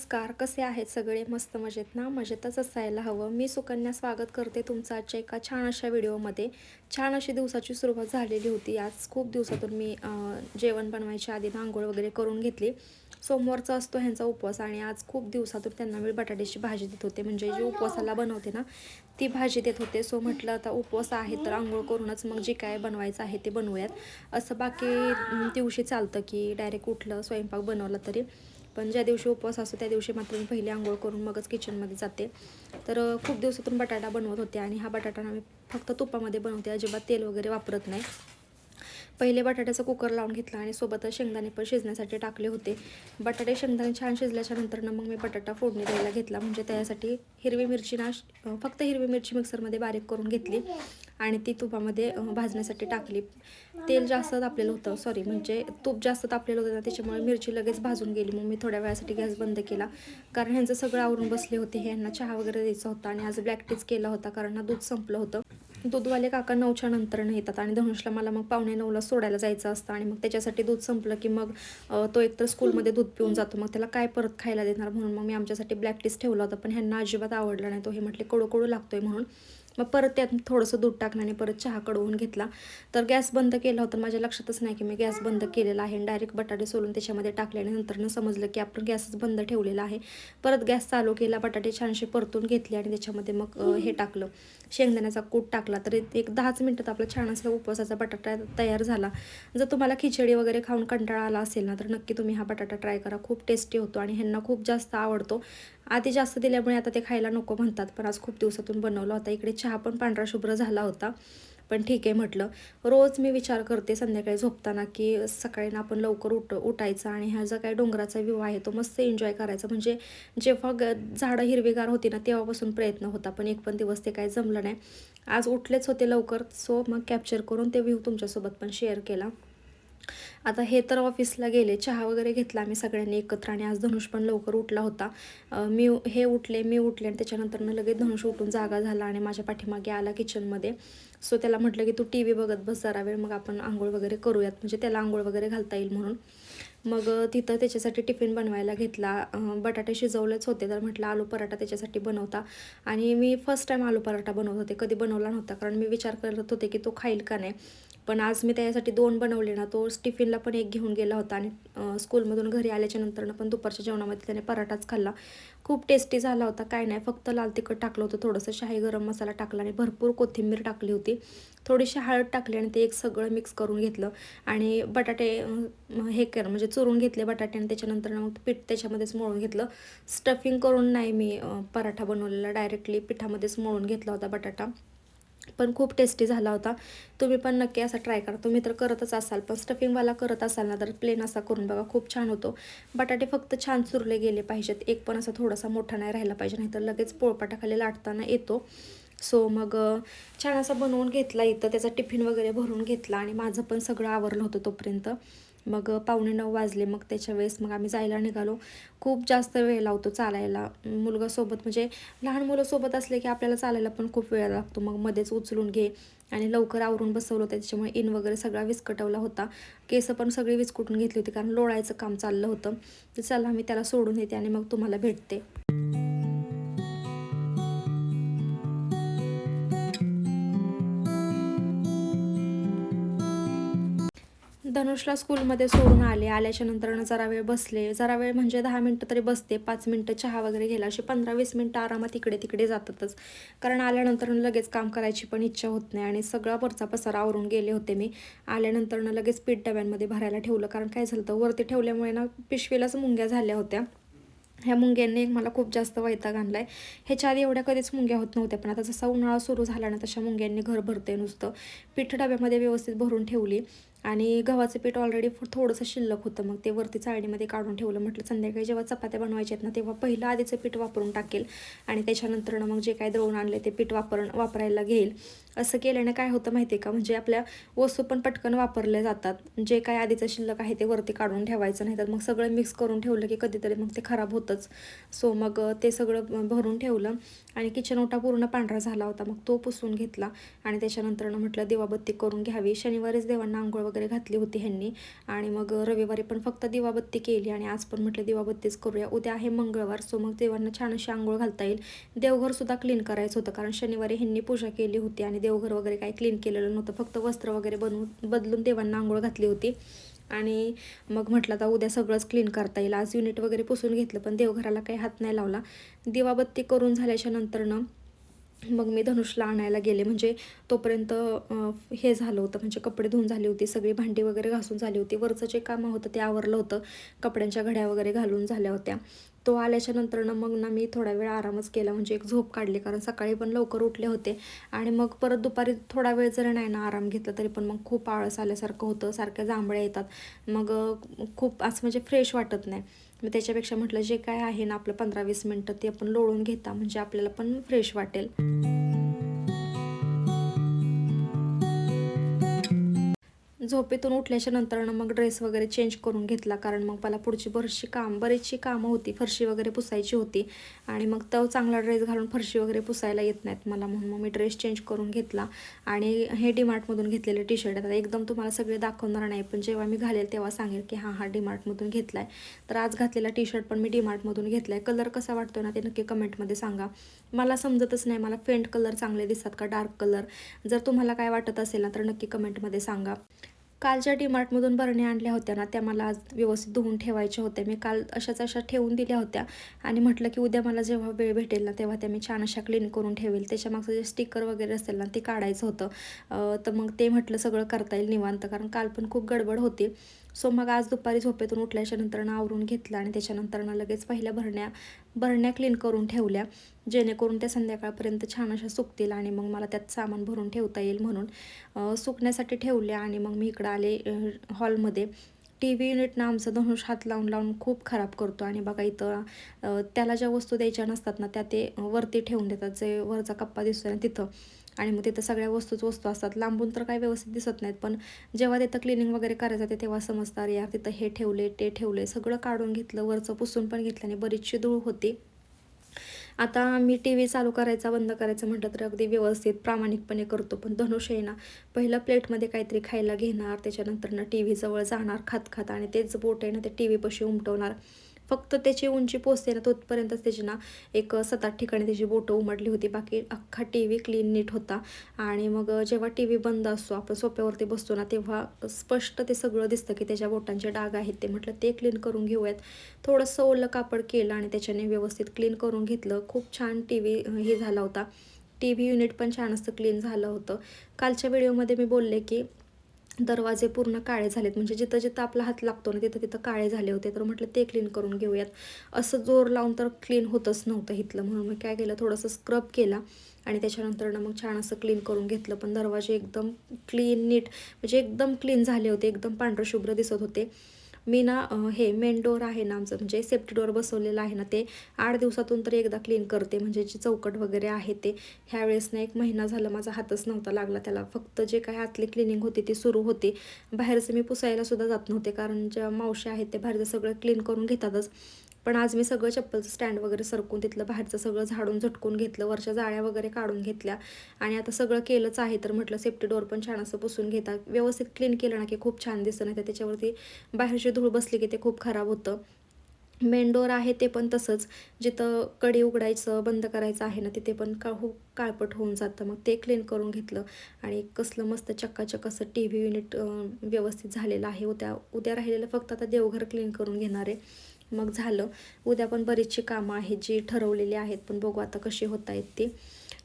नमस्कार कसे आहेत सगळे? मस्त मजेत ना? मजेतच असायला हवं. मी सुकन्या स्वागत करते तुमचं आजच्या एका छान अशा व्हिडिओमध्ये. छान अशी दिवसाची सुरुवात झालेली होती. आज खूप दिवसातून मी जेवण बनवायच्या आधी आंघोळ वगैरे करून घेतली. सोमवारचा असतो ह्यांचा उपवास आणि आज खूप दिवसातून त्यांना मी बटाट्याची भाजी देत होते. म्हणजे जी उपवासाला बनवते ना ती भाजी देत होते. सो म्हटलं आता उपवास आहे तर आंघोळ करूनच मग जे काय बनवायचं आहे ते बनवूयात. असं बाकी दिवशी चालतं की डायरेक्ट उठलं स्वयंपाक बनवला तरी. पण ज्या दिवशी उपवास असतो त्या दिवशी मात्र मी पहिली आंघोळ करून मगच किचनमध्ये जाते. तर खूप दिवसातून बटाटा बनवत होते आणि हा बटाटा मी फक्त तुपामध्ये बनवते अजिबात तेल वगैरे वापरत नाही. पहिले बटाट्याचा कुकर लावून घेतला आणि सोबतच शेंगदाणे पण शिजण्यासाठी टाकले होते. बटाटे शेंगदाणे छान शिजल्याच्या नंतरनं मग मी बटाटा फोडणी द्यायला घेतला. म्हणजे त्यासाठी हिरवी मिरची ना फक्त हिरवी मिरची मिक्सरमध्ये बारीक करून घेतली. आणि ती तुपामध्ये भाजण्यासाठी टाकली. तेल जास्त तापलेलं होतं सॉरी म्हणजे तूप जास्त तापलेलं होतं ना त्याच्यामुळे मिरची लगेच भाजून गेली. मग मी थोड्या वेळासाठी गॅस बंद केला. कारण ह्यांचं सगळं आवरून बसले होते. हे यांना चहा वगैरे द्यायचा होता आणि आज ब्लॅक टीच केला होता कारण ना दूध संपलं होतं. दूधवाले काका नऊच्या नंतर येतात आणि धनुषला मला मग पावणे नऊला सोडायला जायचं असतं आणि मग त्याच्यासाठी दूध संपलं की मग तो एकतर स्कूलमध्ये दूध पिऊन जातो. मग त्याला काय परत खायला देणार म्हणून मग मी आमच्यासाठी ब्लॅक टीस ठेवला होता. पण ह्यांना अजिबात आवडला नाही. तो हे म्हटले कडू कडू लागतोय म्हणून. मग परत त्यात थोडंसं दूध टाकलं आणि परत चहा कडवून घेतला. तर गॅस बंद केला होता माझ्या लक्षातच नाही की मी गॅस बंद केलेला आहे डायरेक्ट बटाटे सोलून त्याच्यामध्ये टाकले आणि नंतरनं समजलं की आपण गॅसच बंद ठेवलेला आहे. परत गॅस चालू केला बटाटे छानसे परतून घेतले आणि त्याच्यामध्ये मग हे टाकलं. शेंगदाण्याचा कूट टाकला. तर एक दहाच मिनटात आपला छान असा उपवासाचा बटाटा तयार झाला. जर तुम्हाला खिचडी वगैरे खाऊन कंटाळा आला असेल ना तर नक्की तुम्ही हा बटाटा ट्राय करा. खूप टेस्टी होतो आणि ह्यांना खूप जास्त आवडतो. आधी जास्त दिल्यामुळे आता ते खायला नको म्हणतात. पण आज खूप दिवसातून बनवला होता. इकडे चहा पण पांढरा शुभ्र झाला होता. पण ठीक आहे म्हटलं. रोज मी विचार करते संध्याकाळी झोपताना की सकाळी ना आपण लवकर उठ उठायचं आणि हा जो काय डोंगराचा व्ह्यू आहे तो मस्त एन्जॉय करायचा. म्हणजे जेव्हा ग झाडं हिरवीगार होती ना तेव्हापासून प्रयत्न होता. पण एक पण दिवस ते काय जमलं नाही. आज उठलेच होते लवकर. सो मग कॅप्चर करून ते व्ह्यू तुमच्यासोबत पण शेअर केला. आता हे तर ऑफिसला गेले चहा वगैरे घेतला आम्ही सगळ्यांनी एकत्र आणि आज धनुष पण लवकर उठला होता. मी हे उठले मी उठले आणि त्याच्यानंतरनं लगेच धनुष उठून जागा झाला आणि माझ्या पाठीमागे आला किचनमध्ये सो त्याला म्हटलं की तू टी व्ही बघत बस जरा वेळ मग आपण आंघोळ वगैरे करूयात. म्हणजे त्याला आंघोळ वगैरे घालता येईल म्हणून. मग तिथं त्याच्यासाठी टिफिन बनवायला घेतला. बटाटे शिजवलेच होते तर म्हटलं आलू पराठा त्याच्यासाठी बनवता. आणि मी फर्स्ट टाईम आलू पराठा बनवत होते कधी बनवला नव्हता. कारण मी विचार करत होते की तो खाईल का नाही. पण आज मी त्याच्यासाठी दोन बनवले ना तो टिफिनला पण एक घेऊन गेला होता आणि स्कूलमधून घरी आल्याच्या नंतरनं पण दुपारच्या जेवणामध्ये त्याने पराठाच खाल्ला. खूप टेस्टी झाला होता काय नाही फक्त लाल तिखट टाकलं होतं थोडंसं शाही गरम मसाला टाकला आणि भरपूर कोथिंबीर टाकली होती. थोडीशी हळद टाकली आणि ते एक सगळं मिक्स करून घेतलं आणि बटाटे हे कर म्हणजे चुरून घेतले बटाटे आणि त्याच्यानंतर मग पीठ त्याच्यामध्येच मळून घेतलं. स्टफिंग करून नाही मी पराठा बनवलेला डायरेक्टली पिठामध्येच मळून घेतला होता बटाटा. पण खूप टेस्टी झाला होता. तुम्ही पण नक्की असा ट्राय करा. तुम्ही तर करतच असाल पण स्टफिंगवाला करत असाल ना तर प्लेन असा करून बघा खूप छान होतो. बटाटे फक्त छान चुरले गेले पाहिजेत. एक पण असा थोडासा मोठा नाही राहिला पाहिजे नाहीतर लगेच पोळपाटाखाली लाटताना येतो. सो मग छान असा बनवून घेतला इथं. त्याचा टिफिन वगैरे भरून घेतला आणि माझं पण सगळं आवरलं होतं तोपर्यंत. मग पावणे नऊ वाजले मग त्याच्या वेळेस मग आम्ही जायला निघालो. खूप जास्त वेळ लावतो चालायला. मुलगा सोबत म्हणजे लहान मुलं सोबत असले की आपल्याला चालायला पण खूप वेळ लागतो. मग मध्येच उचलून घे आणि लवकर आवरून बसवलं होतं. त्याच्यामुळे इन वगैरे सगळा विस्कटवला होता. केस पण सगळी विस्कुटून घेतली होती कारण लोळायचं काम चाललं होतं. तर चला मी त्याला सोडून येते आणि मग तुम्हाला भेटते. धनुषला स्कूलमध्ये सोडून आले. आल्याच्यानंतर जरा वेळ बसले. जरा वेळ म्हणजे दहा मिनटं तरी बसते. पाच मिनटं चहा वगैरे घ्यायला असे पंधरा वीस मिनटं आरामात इकडे तिकडे जातातच. कारण आल्यानंतर लगेच काम करायची पण इच्छा होत नाही आणि सगळा वरचा पसारा आवरून गेले होते मी. आल्यानंतर लगेच पीठ डब्यांमध्ये भरायला ठेवलं. कारण काय झालं तर वरती ठेवल्यामुळे ना पिशवीलाच मुंग्या झाल्या होत्या. ह्या मुंग्यांनी मला खूप जास्त वैताग आणला आहे ह्याच्या आधी एवढ्या कधीच मुंग्या होत नव्हत्या पण आता जसा उन्हाळा सुरू झाला ना तशा मुंग्यांनी घर भरते नुसतं. पीठ डब्यामध्ये व्यवस्थित भरून ठेवली. आणि गव्हाचं पीठ ऑलरेडी थोडंसं शिल्लक होतं. मग ते वरती चाळणीमध्ये काढून ठेवलं. म्हटलं संध्याकाळी जेव्हा चपात्या बनवायच्या आहेत ना तेव्हा पहिलं आधीचं पीठ वापरून टाकेल. आणि त्याच्यानंतरनं मग जे काय दळून आणले ते पीठ वापर वापरायला घेईल. असं केल्याने काय होतं माहिती आहे का? म्हणजे आपल्या वस्तू पण पटकन वापरल्या जातात. जे काय आधीचं शिल्लक आहे ते वरती काढून ठेवायचं नाही तर मग सगळं मिक्स करून ठेवलं की कधीतरी मग ते खराब होतंच. सो मग ते सगळं भरून ठेवलं आणि किचन ओटा पूर्ण पांढरा झाला होता. मग तो पुसून घेतला आणि त्याच्यानंतरनं म्हटलं दिवाबत्ती करून घ्यावी. शनिवारीच देवांना आंघोळ वगैरे घातली होती ह्यांनी. आणि मग रविवारी पण फक्त दिवाबत्ती केली आणि आज पण म्हटलं दिवाबत्तीच करूया. उद्या आहे मंगळवार सो मग देवांना छान अशी आंघोळ घालता येईल. देवघरसुद्धा क्लीन करायचं होतं कारण शनिवारी ह्यांनी पूजा केली होती आणि देवघर वगैरे काही क्लीन केलेलं नव्हतं. फक्त वस्त्र वगैरे बनवून बदलून देवांना आंघोळ घातली होती. आणि मग म्हटलं आता उद्या सगळंच क्लीन करता येईल. आज युनिट वगैरे पुसून घेतलं पण देवघराला काही हात नाही लावला. दिवाबत्ती करून झाल्याच्या नंतरनं मग मी धनुषला आणायला गेले. म्हणजे तोपर्यंत हे झालं होतं. म्हणजे कपडे धुवून झाली होती सगळी भांडी वगैरे घासून झाली होती. वरचं जे कामं होतं ते आवरलं होतं. कपड्यांच्या घड्या वगैरे घालून झाल्या होत्या. तो आल्याच्या नंतरनं मग ना मी थोडा वेळ आरामच केला म्हणजे एक झोप काढली. कारण सकाळी पण लवकर उठले होते. आणि मग परत दुपारी थोडा वेळ जरी नाही ना आराम घेतला तरी पण मग खूप आळस आल्यासारखं होतं. सारख्या जांभळ्या येतात. मग खूप असं म्हणजे फ्रेश वाटत नाही. मग त्याच्यापेक्षा म्हटलं जे काय आहे ना आपलं पंधरा वीस मिनटं ते आपण लोळून घेता म्हणजे आपल्याला पण फ्रेश वाटेल. झोपेतून उठल्याच्या नंतर मग ड्रेस वगैरे चेंज करून घेतला. कारण मग मला पुढची बरीचशी काम बरीचशी कामं होती. फरशी वगैरे पुसायची होती. आणि मग तो चांगला ड्रेस घालून फरशी वगैरे पुसायला येत नाहीत मला. म्हणून मग मी ड्रेस चेंज करून घेतला. आणि हे डीमार्टमधून घेतलेले टी शर्ट आता एकदम तुम्हाला सगळे दाखवणार नाही पण जेव्हा मी घालेल तेव्हा सांगेल की हां हा डीमार्टमधून घेतला आहे तर आज घातलेला टी शर्ट पण मी डीमार्टमधून घेतला आहे कलर कसा वाटतो ना ते नक्की कमेंटमध्ये सांगा. मला समजतच नाही. मला फेंट कलर चांगले दिसतात का डार्क कलर जर तुम्हाला काय वाटत असेल ना तर नक्की कमेंटमध्ये सांगा. काल ज्या डीमार्टमधून बरण्या आणल्या होत्या ना त्या मला आज व्यवस्थित धुवून ठेवायच्या होत्या. मी काल अशाच अशा ठेवून दिल्या होत्या. आणि म्हटलं की उद्या मला जेव्हा वेळ भेटेल ना तेव्हा त्या मी छान अशा क्लीन करून ठेवेल. त्याच्यामागचं जे स्टिकर वगैरे असेल ना ते काढायचं होतं. तर मग ते म्हटलं सगळं करता येईल निवांत कारण काल पण खूप गडबड होती. सो मग आज दुपारी झोपेतून उठल्याच्या नंतर आवरून घेतलं आणि त्याच्यानंतर लगेच पहिल्या भरण्या बरण्या क्लीन करून ठेवल्या. जेणेकरून त्या संध्याकाळपर्यंत छान अशा सुकतील आणि मग मला त्यात सामान भरून ठेवता येईल म्हणून. सुकण्यासाठी ठेवल्या आणि मग मी इकडं आले हॉलमध्ये टी व्ही युनिटनं आमचं धनुष हात लावून लावून खूप खराब करतो. आणि बघा इथं त्याला ज्या वस्तू द्यायच्या नसतात ना त्या ते वरती ठेवून देतात. जे वरचा कप्पा दिसतो ना तिथं. आणि मग तिथं सगळ्या वस्तूच वस्तू असतात. लांबून तर काही व्यवस्थित दिसत नाहीत पण जेव्हा तिथं क्लिनिंग वगैरे करायचं ते तेव्हा समजतात यार तिथं हे ठेवले ते ठेवले सगळं काढून घेतलं वरचं पुसून पण घेतलं आणि बरीचशी धूळ होती. आता मी टी व्ही चालू करायचा बंद करायचं म्हटलं तर अगदी व्यवस्थित प्रामाणिकपणे करतो. पण धनुष आहे ना पहिलं प्लेटमध्ये काहीतरी खायला घेणार त्याच्यानंतर ना टी व्हीजवळ जाणार खात खात आणि तेच बोट आहे ना ते टी व्हीपाशी उमटवणार. फक्त त्याची उंची पोचते ना तोपर्यंतच त्याची ना एक सात आठ ठिकाणी त्याची बोटं उमडली होती. बाकी अख्खा टी व्ही क्लीन नीट होता. आणि मग जेव्हा टी व्ही बंद असतो आपण सोप्यावरती बसतो ना तेव्हा स्पष्ट ते सगळं दिसतं की त्याच्या बोटांचे डाग आहेत. ते म्हटलं ते क्लीन करून घेऊयात. थोडंसं ओलं कापड केलं आणि त्याच्याने व्यवस्थित क्लीन करून घेतलं. खूप छान टी व्ही हे झाला होता. टी व्ही युनिट पण छान असं क्लीन झालं होतं. कालच्या व्हिडिओमध्ये मी बोलले की दरवाजे पूर्ण काळे झालेत. म्हणजे जिथं जिथं आपला हात लागतो ना तिथं तिथं काळे झाले होते. तर म्हटलं ते क्लीन करून घेऊयात. असं जोर लावून तर क्लीन होतच नव्हतं इथलं. म्हणून मी काय केलं थोडंसं स्क्रब केला. आणि त्याच्यानंतर मग छान असं क्लीन करून घेतलं. पण दरवाजे एकदम क्लीन नीट म्हणजे एकदम क्लीन झाले होते. एकदम पांढरं शुभ्र दिसत होते. मी ना हे मेन डोर आहे ना आमचं म्हणजे सेफ्टी डोअर बसवलेलं आहे ना ते आठ दिवसातून तर एकदा क्लीन करते. म्हणजे जे चौकट वगैरे आहे ते ह्यावेळेस ना एक महिना झालं माझा हातच नव्हता लागला त्याला. फक्त जे काही आतली क्लिनिंग होती ती सुरू होती. बाहेरचं मी पुसायला सुद्धा जात नव्हते कारण ज्या मावशी आहेत ते बाहेरचं सगळं क्लीन करून घेतातच. पण आज मी सगळं चप्पलचं स्टँड वगैरे सरकून तिथलं बाहेरचं सगळं झाडून झटकून घेतलं वरच्या जाळ्या वगैरे काढून घेतल्या. आणि आता सगळं केलंच आहे तर म्हटलं सेफ्टी डोअर पण छान असं पुसून घेतात व्यवस्थित क्लीन केलं ना की खूप छान दिसतं नाही तर त्याच्यावरती बाहेरची धूळ बसली की ते खूप खराब होतं. मेन डोअर आहे ते पण तसंच. जिथं कडी उघडायचं बंद करायचं आहे ना तिथे पण का हो काळपट होऊन जातं. मग ते क्लीन करून घेतलं. आणि कसलं मस्त चक्काचक असं टी व्ही युनिट व्यवस्थित झालेलं आहे. उद्या उद्या राहिलेलं फक्त आता देवघर क्लीन करून घेणार आहे. मग झालं. उद्या पण बरीचशी कामं आहेत जी ठरवलेली आहेत पण बघू आता कशी होत आहेत ती.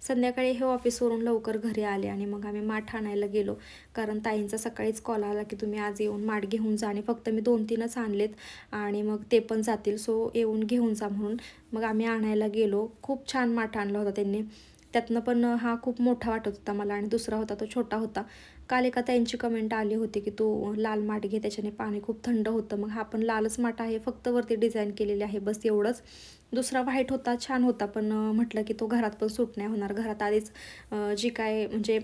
संध्याकाळी हे ऑफिसवरून लवकर घरी आले आणि मग आम्ही माठ आणायला गेलो. कारण ताईंचा सकाळीच कॉल आला की तुम्ही आज येऊन माठ घेऊन जा आणि फक्त मी दोन तीनच आणलेत आणि मग ते पण जातील सो येऊन घेऊन जा म्हणून मग आम्ही आणायला गेलो. खूप छान माठ आणला होता त्यांनी. त्यातनं पण हा खूप मोठा वाटत होता मला आणि दुसरा होता तो छोटा होता. काल एका त्यांची कमेंट आली होती की तू लाल माठ घे त्याच्याने पाणी खूप थंड होतं. मग हा पण लालच माठ आहे फक्त वरती डिझाईन केलेली आहे. बस एवढंच. दुसरा व्हाईट होता छान होता. पण म्हटलं की तो घरात पण सूट नाही होणार. घरात आधीच जी काय म्हणजे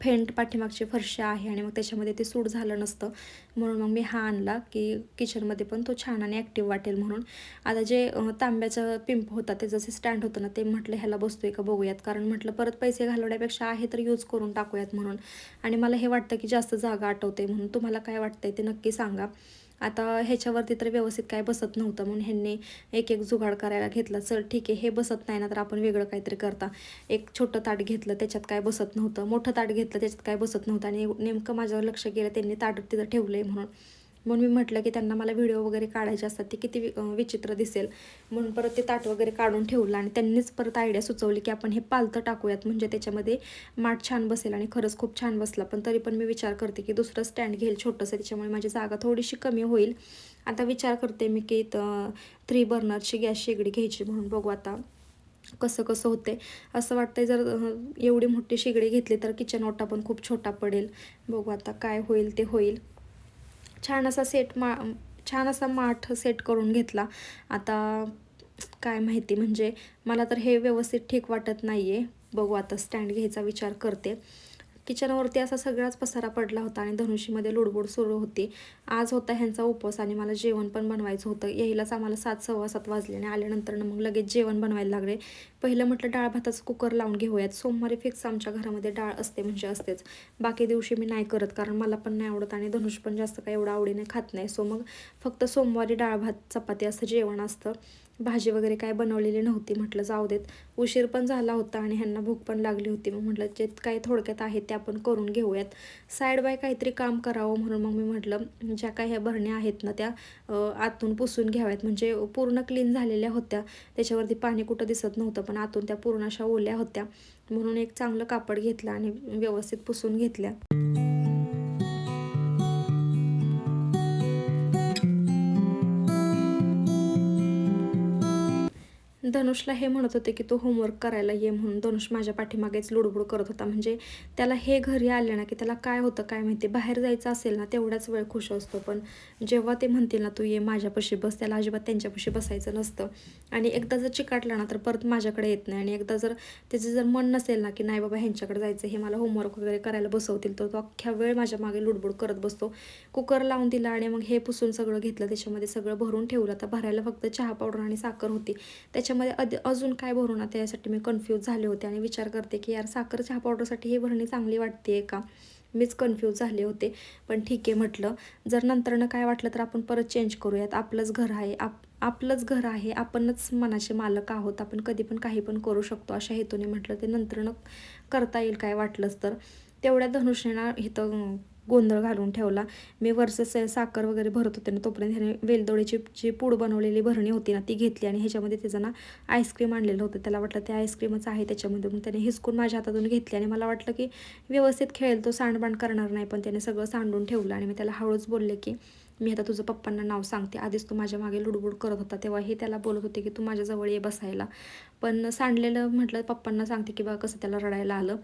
फेंट पाठीमागची फरशा आहे आणि मग त्याच्यामध्ये ते सूट झालं नसतं. म्हणून मग मी हा आणला की किचनमध्ये पण तो छान आणि ॲक्टिव्ह वाटेल म्हणून. आता जे तांब्याचं पिंप होता ते जसे स्टँड होतं ना ते म्हटलं ह्याला बसतोय का बघूयात. कारण म्हटलं परत पैसे घालवण्यापेक्षा आहे तर यूज करून टाकूयात म्हणून. आणि मला हे वाटतं की जास्त जागा आटवते म्हणून. तुम्हाला काय वाटतंय ते नक्की सांगा. आता ह्याच्यावरती तर व्यवस्थित काय बसत नव्हतं. म्हणून ह्यांनी एक एक जुगाड करायला घेतला. चल ठीक आहे हे बसत नाही ना तर आपण वेगळं काहीतरी करता. एक छोटं ताट घेतलं त्याच्यात काय बसत नव्हतं. मोठं ताट घेतलं त्याच्यात काय बसत नव्हतं. आणि नेमकं माझ्यावर लक्ष गेलं त्यांनी ताट तिथं ठेवलं आहे म्हणून. म्हणून मी म्हटलं की त्यांना मला व्हिडिओ वगैरे काढायचे असतात. ते किती वि- विचित्र दिसेल. म्हणून परत ते ताट वगैरे काढून ठेवलं आणि त्यांनीच परत आयडिया सुचवली की आपण हे पालतं टाकूयात. म्हणजे त्याच्यामध्ये माठ छान बसेल आणि खरंच खूप छान बसला. पण तरी पण मी विचार करते की दुसरं स्टँड घेईल छोटंसं. त्याच्यामुळे माझी जागा थोडीशी कमी होईल. आता विचार करते मी की थ्री बर्नरची गॅस शेगडी घ्यायची म्हणून बघू आता कसं कसं होते असं वाटतंय जर एवढी मोठी शेगडी घेतली तर किचन ओटा पण खूप छोटा पडेल. बघू आता काय होईल ते होईल. छान असा सेट मा छान असा माठ सेट करून घेतला. आता काय माहिती म्हणजे मला तर हे व्यवस्थित ठीक वाटत नाही आहे बघू आता स्टँड घ्यायचा विचार करते. किचनवरती असा सगळाच पसारा पडला होता आणि धनुषीमध्ये लुडबुड सुरू होती. आज होता ह्यांचा उपवास आणि मला जेवण पण बनवायचं होतं. यायलाच आम्हाला सात सव्वा सात वाजले आणि आल्यानंतर मग लगेच जेवण बनवायला लागले. पहिलं म्हटलं डाळ भाताचं कुकर लावून घेऊयात. सोमवारी फिक्स आमच्या घरामध्ये डाळ असते म्हणजे असतेच. बाकी दिवशी मी नाही करत कारण मला पण नाही आवडत आणि धनुष पण जास्त काही एवढं आवडीने खात नाही. सो मग फक्त सोमवारी डाळ भात चपाती असं जेवण असतं. भाजी वगैरे काय बनवलेली नव्हती म्हटलं जाऊ देत. उशीर पण झाला होता आणि ह्यांना भूक पण लागली होती. मग म्हटलं जे काही थोडक्यात आहे ते आपण करून घेऊयात. साईड बाय काहीतरी काम करावं म्हणून मग मी म्हटलं ज्या काही ह्या भरण्या आहेत ना त्या आतून पुसून घ्याव्यात. म्हणजे पूर्ण क्लीन झालेल्या होत्या. त्याच्यावरती पाणी कुठं दिसत नव्हतं पण आतून त्या पूर्ण अशा ओल्या होत्या. म्हणून एक चांगलं कापड घेतलं आणि व्यवस्थित पुसून घेतल्या. धनुषला हे म्हणत होते की तो होमवर्क करायला ये म्हणून धनुष माझ्या पाठीमागेच लुडबुड करत होता. म्हणजे त्याला हे घरी आले ना की त्याला काय होतं काय माहिती बाहेर जायचं असेल ना तेवढाच वेळ खुश असतो. पण जेव्हा ते म्हणतील ना तू ये माझ्यापाशी बस त्याला अजिबात त्यांच्यापाशी बसायचं नसतं. आणि एकदा जर चिकाटला ना तर परत माझ्याकडे येत नाही. आणि एकदा जर त्याचं जर मन नसेल ना की नाही बाबा ह्यांच्याकडे जायचं हे मला होमवर्क वगैरे करायला बसवतील तर तो अख्ख्या वेळ माझ्या मागे लुडबुड करत बसतो. कुकर लावून दिला आणि मग हे पुसून सगळं घेतलं. त्याच्यामध्ये सगळं भरून ठेवलं. तर भरायला फक्त चहा पावडर आणि साखर होती. त्याच्यामध्ये अद अजून काय भरू ना त्यासाठी मी कन्फ्यूज झाले होते आणि विचार करते की यार साखर चहा पावडरसाठी हे भरणी चांगली वाटते का? मीच कन्फ्यूज झाले होते. पण ठीक आहे म्हटलं. जर नंतरनं काय वाटलं तर आपण परत चेंज करूयात. आपलंच घर आहे. आप आपलंच घर आहे. आपणच मनाचे मालक आहोत. आपण कधी पण काही पण करू शकतो अशा हेतूने म्हटलं. ते नंतरनं करता येईल काय वाटलंच तर. तेवढ्या धनुष्याने इथं गोंधळ घालून ठेवला. मी वरचं साखर वगैरे भरत होते ना तोपर्यंत ह्याने वेलदोळीची जी पूड बनवलेली भरणी होती ना ती घेतली आणि ह्याच्यामध्ये त्याचं ना आईस्क्रीम आणलेलं होतं. त्याला वाटलं ते आईस्क्रीमच आहे त्याच्यामध्ये मग त्याने हिसकून माझ्या हातातून घेतली आणि मला वाटलं की व्यवस्थित खेळेल तो सांडबांड करणार नाही पण त्याने सगळं सांडून ठेवलं आणि मी त्याला हळूच बोलले की मी आता तुझं पप्पांना नाव सांगते. आधीच तू माझ्या मागे लुडबुड करत होता. तेव्हा हे त्याला बोलत होते की तू माझ्याजवळ ये बसायला. पण सांडलेलं म्हटलं पप्पांना सांगते की बा कसं त्याला रडायला आलं.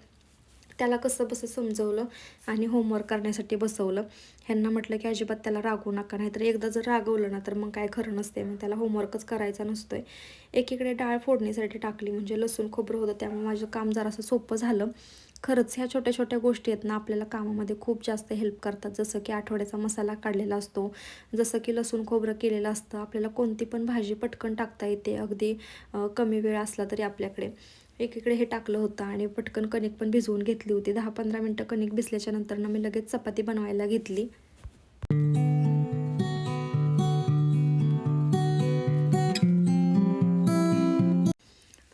त्याला कसं बसं समजवलं आणि होमवर्क करण्यासाठी बसवलं. ह्यांना म्हटलं की अजिबात त्याला रागवू नका नाहीतर एकदा जर रागवलं ना तर मग काय खरं नसते मग त्याला होमवर्कच करायचा नसतोय. एकीकडे डाळ फोडणीसाठी टाकली म्हणजे लसूण खोबरं होतं त्यामुळे माझं काम जरासं सोपं झालं. खरंच ह्या छोट्या छोट्या गोष्टी आहेत ना आपल्याला कामामध्ये खूप जास्त हेल्प करतात. जसं की आठवड्याचा मसाला काढलेला असतो जसं की लसूण खोबरं केलेलं असतं. आपल्याला कोणती पण भाजी पटकन टाकता येते अगदी कमी वेळ असला तरी आपल्याकडे. एकीकडे हे टाकलं होतं आणि पटकन कणिक पण भिजवून घेतली होती. दहा पंधरा मिनटं कणिक भिजल्याच्या नंतर मी लगेच चपाती बनवायला घेतली.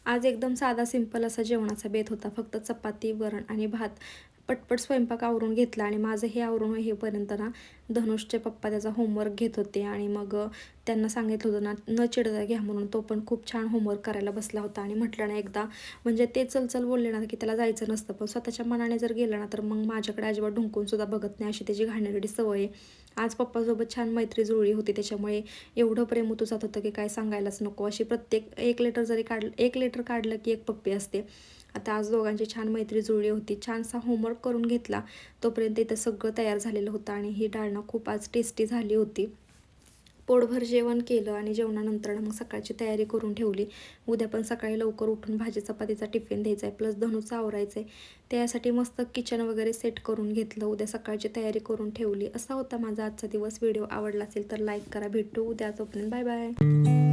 आज एकदम साधा सिंपल असा जेवणाचा बेत होता. फक्त चपाती वरण आणि भात. पटपट स्वयंपाक आवरून घेतला आणि माझं हे आवरून हेपर्यंत ना धनुषचे पप्पा त्याचा होमवर्क घेत होते आणि मग त्यांना सांगितलं होतं ना न चिडता घ्या म्हणून. तो पण खूप छान होमवर्क करायला बसला होता आणि म्हटलं ना एकदा म्हणजे ते चल चल बोलले ना की त्याला जायचं नसतं पण स्वतःच्या मनाने जर गेलं ना तर मग माझ्याकडे अजिबात ढुंकून सुद्धा बघत नाही अशी त्याची घाणेरडी सवय आहे. आज पप्पासोबत छान मैत्री जुळली होती त्याच्यामुळे एवढं प्रेम होतं जात होतं की काय सांगायलाच नको. अशी प्रत्येक एक लिटर जरी काढलं एक लिटर काढलं की एक पप्पी असते. आता आज दोघांची छान मैत्री जुळली होती. छानसा होमवर्क करून घेतला. तोपर्यंत इथं सगळं तयार झालेलं होतं आणि ही डाळणं खूप आज टेस्टी झाली होती. पोटभर जेवण केलं आणि जेवणानंतर मग सकाळची तयारी करून ठेवली. उद्या पण सकाळी लवकर उठून भाजी चपातीचा टिफिन द्यायचा आहे प्लस धनुचं आवरायचं आहे त्यासाठी मस्त किचन वगैरे सेट करून घेतलं. उद्या सकाळची तयारी करून ठेवली. असा होता माझा आजचा दिवस. व्हिडिओ आवडला असेल तर लाईक करा. भेटू उद्या तोपर्यंत. Bye bye